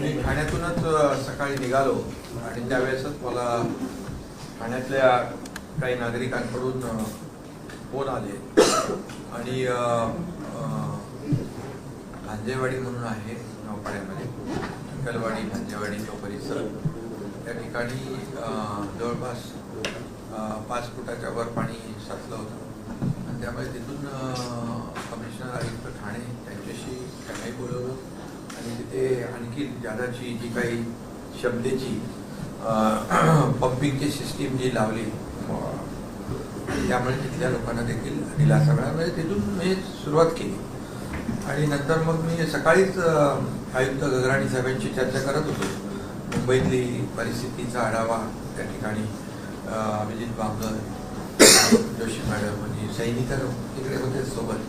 मी ठाण्यातूनच सकाळी निघालो. आणि त्यावेळेसच मला ठाण्यातल्या काही नागरिकांकडून फोन आले. आणि भांजेवाडी म्हणून आहे नवपाड्यामध्ये चिखलवाडी भांजेवाडी तो परिसर. त्या ठिकाणी जवळपास पाच फुटाच्या वर पाणी साचलं होतं. आणि त्यामुळे तिथून आणि तिथे आणखी जादाची जी काही क्षमतेची पंपिंगची सिस्टीम जी लावली त्यामुळे तिथल्या लोकांना देखील दिलासा मिळाला म्हणजे तिथून मी सुरुवात केली. आणि नंतर मग मी सकाळीच आयुक्त गगराणी साहेबांशी चर्चा करत होतो. मुंबईतली परिस्थितीचा आढावा त्या ठिकाणी अभिजित बांगर जोशी मॅडम म्हणजे सैनिक तिकडे होते सोबत.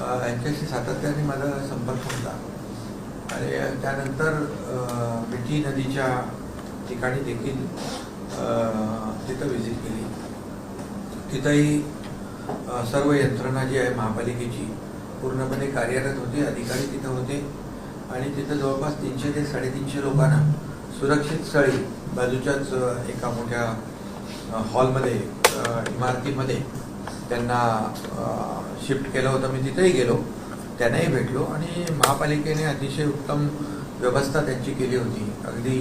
यांच्याशी सातत्याने माझा संपर्क होता. आणि त्यानंतर मिठी नदीच्या ठिकाणी देखील तिथं व्हिजिट केली. तिथंही सर्व यंत्रणा जी आहे महापालिकेची पूर्णपणे कार्यरत होती अधिकारी तिथं होते. आणि तिथं जवळपास तीनशे ते साडेतीनशे लोकांना सुरक्षित स्थळी बाजूच्याच एका मोठ्या हॉलमध्ये इमारतीमध्ये त्यांना शिफ्ट केलं होतं. मी तिथेही गेलो. त्यांनाही भेटलो आणि महापालिकेने अतिशय उत्तम व्यवस्था त्यांची केली होती. अगदी